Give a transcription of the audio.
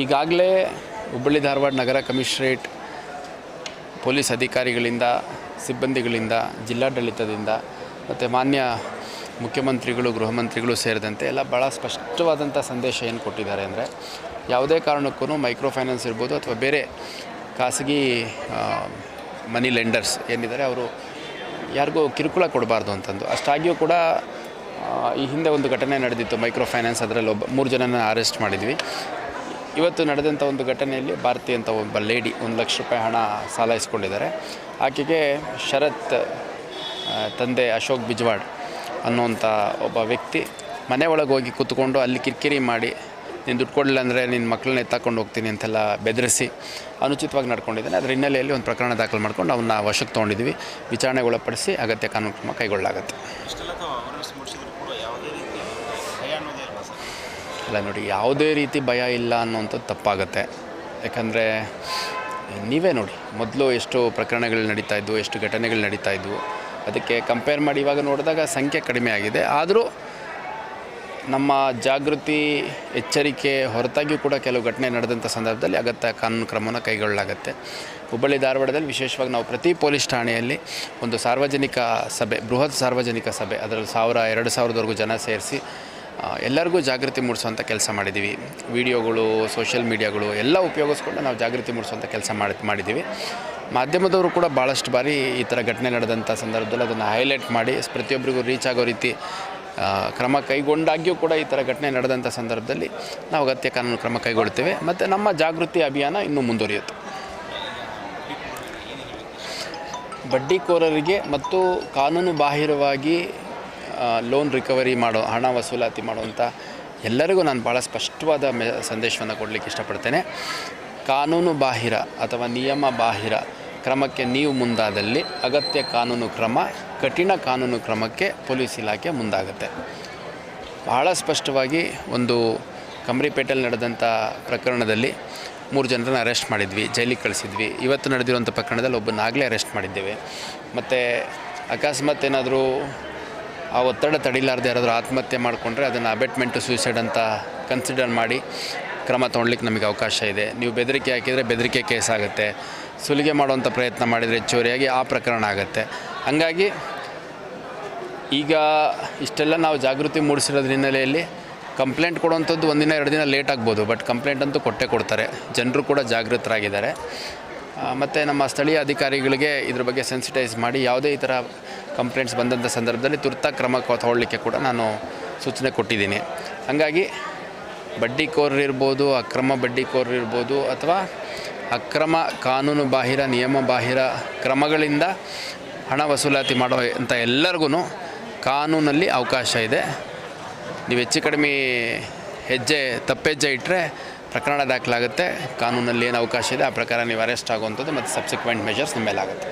ಈಗಾಗಲೇ ಹುಬ್ಬಳ್ಳಿ ಧಾರವಾಡ ನಗರ commissionerate police ಅಧಿಕಾರಿಗಳಿಂದ, ಸಿಬ್ಬಂದಿಗಳಿಂದ, ಜಿಲ್ಲಾಡಳಿತದಿಂದ ಮತ್ತು ಮಾನ್ಯ ಮುಖ್ಯಮಂತ್ರಿಗಳು, ಗೃಹ ಮಂತ್ರಿಗಳು ಸೇರಿದಂತೆ ಎಲ್ಲ ಭಾಳ ಸ್ಪಷ್ಟವಾದಂಥ ಸಂದೇಶ ಏನು ಕೊಟ್ಟಿದ್ದಾರೆ ಅಂದರೆ ಯಾವುದೇ ಕಾರಣಕ್ಕೂ ಮೈಕ್ರೋ ಫೈನಾನ್ಸ್ ಇರ್ಬೋದು ಅಥವಾ ಬೇರೆ ಖಾಸಗಿ ಮನಿ ಲೆಂಡರ್ಸ್ ಏನಿದ್ದಾರೆ ಅವರು ಯಾರಿಗೂ ಕಿರುಕುಳ ಕೊಡಬಾರ್ದು ಅಂತಂದು. ಅಷ್ಟಾಗಿಯೂ ಕೂಡ ಈ ಹಿಂದೆ ಒಂದು ಘಟನೆ ನಡೆದಿತ್ತು ಮೈಕ್ರೋ ಫೈನಾನ್ಸ್ ಅದರಲ್ಲಿ ಒಬ್ಬ ಮೂರು ಜನನ ಅರೆಸ್ಟ್ ಮಾಡಿದ್ವಿ. ಇವತ್ತು ನಡೆದಂಥ ಒಂದು ಘಟನೆಯಲ್ಲಿ ಭಾರತಿ ಅಂತ ಒಬ್ಬ ಲೇಡಿ ಒಂದು ಲಕ್ಷ ರೂಪಾಯಿ ಹಣ ಸಾಲ ಇಸ್ಕೊಂಡಿದ್ದಾರೆ ಆಕೆಗೆ ಶರತ್ ತಂದೆ ಅಶೋಕ್ ಬಿಜ್ವಾಡ್ ಅನ್ನುವಂಥ ಒಬ್ಬ ವ್ಯಕ್ತಿ ಮನೆ ಒಳಗೆ ಹೋಗಿ ಕೂತ್ಕೊಂಡು ಅಲ್ಲಿ ಕಿರಿಕಿರಿ ಮಾಡಿ, ನೀನು ದುಡ್ಡು ಕೊಡಲಿಲ್ಲ ಅಂದರೆ ನಿನ್ನ ಮಕ್ಕಳನ್ನ ಎತ್ತಾಕೊಂಡು ಹೋಗ್ತೀನಿ ಅಂತೆಲ್ಲ ಬೆದರಿಸಿ ಅನುಚಿತವಾಗಿ ನಡ್ಕೊಂಡಿದ್ದಾನೆ. ಅದರ ಹಿನ್ನೆಲೆಯಲ್ಲಿ ಒಂದು ಪ್ರಕರಣ ದಾಖಲು ಮಾಡ್ಕೊಂಡು ಅವನ್ನ ವಶಕ್ಕೆ ತೊಗೊಂಡಿದ್ವಿ ವಿಚಾರಣೆಗೊಳಪಡಿಸಿ ಅಗತ್ಯ ಕಾನೂನು ಕ್ರಮ ಕೈಗೊಳ್ಳಲಾಗುತ್ತೆ ಇಷ್ಟೆಲ್ಲ ಅವೇರ್ನೆಸ್ ಮೂಡಿಸಿದ್ರು ಕೂಡ ಯಾವುದೇ ರೀತಿ ಭಯ ಅನ್ನೋದೇ ಇಲ್ಲ ಸರ್ ನೋಡಿ, ಯಾವುದೇ ರೀತಿ ಭಯ ಇಲ್ಲ ಅನ್ನುವಂಥದ್ದು ತಪ್ಪಾಗುತ್ತೆ. ಯಾಕಂದರೆ, ನೀವೇ ನೋಡಿ, ಮೊದಲು ಎಷ್ಟು ಪ್ರಕರಣಗಳು ನಡೀತಾ ಇದ್ವು, ಎಷ್ಟು ಘಟನೆಗಳು ನಡೀತಾ ಇದ್ವು. ಅದಕ್ಕೆ ಕಂಪೇರ್ ಮಾಡಿ ಇವಾಗ ನೋಡಿದಾಗ ಸಂಖ್ಯೆ ಕಡಿಮೆ ಆಗಿದೆ. ಆದರೂ ನಮ್ಮ ಜಾಗೃತಿ ಎಚ್ಚರಿಕೆ ಹೊರತಾಗಿಯೂ ಕೂಡ ಕೆಲವು ಘಟನೆ ನಡೆದಂಥ ಸಂದರ್ಭದಲ್ಲಿ ಅಗತ್ಯ ಕಾನೂನು ಕ್ರಮವನ್ನು ಕೈಗೊಳ್ಳಲಾಗುತ್ತೆ. ಹುಬ್ಬಳ್ಳಿ ಧಾರವಾಡದಲ್ಲಿ ವಿಶೇಷವಾಗಿ ನಾವು ಪ್ರತಿ ಪೊಲೀಸ್ ಠಾಣೆಯಲ್ಲಿ ಒಂದು ಸಾರ್ವಜನಿಕ ಸಭೆ, ಬೃಹತ್ ಸಾರ್ವಜನಿಕ ಸಭೆ, ಅದರಲ್ಲಿ ಸಾವಿರ, ಎರಡು ಸಾವಿರದವರೆಗೂ ಜನ ಸೇರಿಸಿ ಎಲ್ಲರಿಗೂ ಜಾಗೃತಿ ಮೂಡಿಸುವಂಥ ಕೆಲಸ ಮಾಡಿದ್ದೀವಿ. ವಿಡಿಯೋಗಳು ಸೋಷಿಯಲ್ ಮೀಡಿಯಾಗಳು ಎಲ್ಲ ಉಪಯೋಗಿಸ್ಕೊಂಡು ನಾವು ಜಾಗೃತಿ ಮೂಡಿಸುವಂಥ ಕೆಲಸ ಮಾಡಿ, ಮಾಡಿದ್ದೀವಿ. ಮಾಧ್ಯಮದವರು ಕೂಡ ಭಾಳಷ್ಟು ಬಾರಿ ಈ ಥರ ಘಟನೆ ನಡೆದಂಥ ಸಂದರ್ಭದಲ್ಲಿ ಅದನ್ನು ಹೈಲೈಟ್ ಮಾಡಿ, ಪ್ರತಿಯೊಬ್ಬರಿಗೂ ರೀಚ್ ಆಗೋ ರೀತಿ ಕ್ರಮ ಕೈಗೊಂಡಾಗ್ಯೂ ಕೂಡ ಈ ಥರ ಘಟನೆ ನಡೆದಂಥ ಸಂದರ್ಭದಲ್ಲಿ ನಾವು ಅಗತ್ಯ ಕಾನೂನು ಕ್ರಮ ಕೈಗೊಳ್ತೇವೆ ಮತ್ತು ನಮ್ಮ ಜಾಗೃತಿ ಅಭಿಯಾನ ಇನ್ನೂ ಮುಂದುವರಿಯುತ್ತೆ. ಬಡ್ಡಿಕೋರರಿಗೆ ಮತ್ತು ಕಾನೂನು ಬಾಹಿರವಾಗಿ ಲೋನ್ ರಿಕವರಿ ಮಾಡೋ, ಹಣ ವಸೂಲಾತಿ ಮಾಡುವಂಥ ಎಲ್ಲರಿಗೂ ನಾನು ಭಾಳ ಸ್ಪಷ್ಟವಾದ ಮೆ, ಸಂದೇಶವನ್ನು ಕೊಡಲಿಕ್ಕೆ ಇಷ್ಟಪಡ್ತೇನೆ. ಕಾನೂನು ಬಾಹಿರ ಅಥವಾ ನಿಯಮ ಬಾಹಿರ ಕ್ರಮಕ್ಕೆ ನೀವು ಮುಂದಾದಲ್ಲಿ ಅಗತ್ಯ ಕಾನೂನು ಕ್ರಮ, ಕಠಿಣ ಕಾನೂನು ಕ್ರಮಕ್ಕೆ ಪೊಲೀಸ್ ಇಲಾಖೆ ಮುಂದಾಗುತ್ತೆ. ಬಹಳ ಸ್ಪಷ್ಟವಾಗಿ ಒಂದು ಕಂಬರಿಪೇಟೆಯಲ್ಲಿ ನಡೆದಂಥ ಪ್ರಕರಣದಲ್ಲಿ ಮೂರು ಜನರನ್ನ ಅರೆಸ್ಟ್ ಮಾಡಿದ್ವಿ, ಜೈಲಿಗೆ ಕಳಿಸಿದ್ವಿ. ಇವತ್ತು ನಡೆದಿರುವಂಥ ಪ್ರಕರಣದಲ್ಲಿ ಒಬ್ಬನಾಗಲೇ ಅರೆಸ್ಟ್ ಮಾಡಿದ್ದೇವೆ. ಮತ್ತು ಅಕಸ್ಮಾತ್ ಏನಾದರೂ ಆ ಒತ್ತಡ ತಡಿಲಾರ್ದೆ ಯಾರಾದರೂ ಆತ್ಮಹತ್ಯೆ ಮಾಡಿಕೊಂಡ್ರೆ ಅದನ್ನು ಅಬೆಟ್ಮೆಂಟು ಸೂಸೈಡ್ ಅಂತ ಕನ್ಸಿಡರ್ ಮಾಡಿ ಕ್ರಮ ತೊಗೊಳ್ಲಿಕ್ಕೆ ನಮಗೆ ಅವಕಾಶ ಇದೆ. ನೀವು ಬೆದರಿಕೆ ಹಾಕಿದರೆ ಬೆದರಿಕೆ ಕೇಸ್ ಆಗುತ್ತೆ. ಸುಲಿಗೆ ಮಾಡುವಂಥ ಪ್ರಯತ್ನ ಮಾಡಿದರೆ ಹೆಚ್ಚುವರಿಯಾಗಿ ಆ ಪ್ರಕರಣ ಆಗುತ್ತೆ. ಹಾಗಾಗಿ ಈಗ ಇಷ್ಟೆಲ್ಲ ನಾವು ಜಾಗೃತಿ ಮೂಡಿಸಿರೋದ್ರ ಹಿನ್ನೆಲೆಯಲ್ಲಿ ಕಂಪ್ಲೇಂಟ್ ಕೊಡುವಂಥದ್ದು ಒಂದಿನ, ಎರಡು ದಿನ ಲೇಟ್ ಆಗ್ಬೋದು. ಬಟ್ ಕಂಪ್ಲೇಂಟ್ ಅಂತೂ ಕೊಟ್ಟೇ ಕೊಡ್ತಾರೆ. ಜನರು ಕೂಡ ಜಾಗೃತರಾಗಿದ್ದಾರೆ. ಮತ್ತು ನಮ್ಮ ಸ್ಥಳೀಯ ಅಧಿಕಾರಿಗಳಿಗೆ ಇದ್ರ ಬಗ್ಗೆ ಸೆನ್ಸಿಟೈಸ್ ಮಾಡಿ ಯಾವುದೇ ಈ ಥರ ಕಂಪ್ಲೇಂಟ್ಸ್ ಬಂದಂಥ ಸಂದರ್ಭದಲ್ಲಿ ತುರ್ತ ಕ್ರಮ ತಗೊಳ್ಳಲಿಕ್ಕೆ ಕೂಡ ನಾನು ಸೂಚನೆ ಕೊಟ್ಟಿದ್ದೀನಿ. ಹಾಗಾಗಿ ಬಡ್ಡಿಕೋರರಿರ್ಬೋದು ಅಕ್ರಮ ಬಡ್ಡಿಕೋರರಿರ್ಬೋದು ಅಥವಾ ಅಕ್ರಮ ಕಾನೂನು ಬಾಹಿರ, ನಿಯಮ ಬಾಹಿರ ಕ್ರಮಗಳಿಂದ ಹಣ ವಸೂಲಾತಿ ಮಾಡೋ ಅಂತ ಎಲ್ಲರಿಗೂ ಕಾನೂನಲ್ಲಿ ಅವಕಾಶ ಇದೆ. ನೀವು ಹೆಚ್ಚು ಕಡಿಮೆ ಹೆಜ್ಜೆ, ತಪ್ಪೆಜ್ಜೆ ಇಟ್ಟರೆ ಪ್ರಕರಣ ದಾಖಲಾಗುತ್ತೆ. ಕಾನೂನಲ್ಲಿ ಏನು ಅವಕಾಶ ಇದೆ, ಆ ಪ್ರಕಾರ ನೀವು ಅರೆಸ್ಟ್ ಆಗುವಂಥದ್ದು ಮತ್ತು ಸಬ್ಸಿಕ್ವೆಂಟ್ ಮೆಷರ್ಸ್ ನಿಮ್ಮ ಮೇಲೆ ಆಗುತ್ತೆ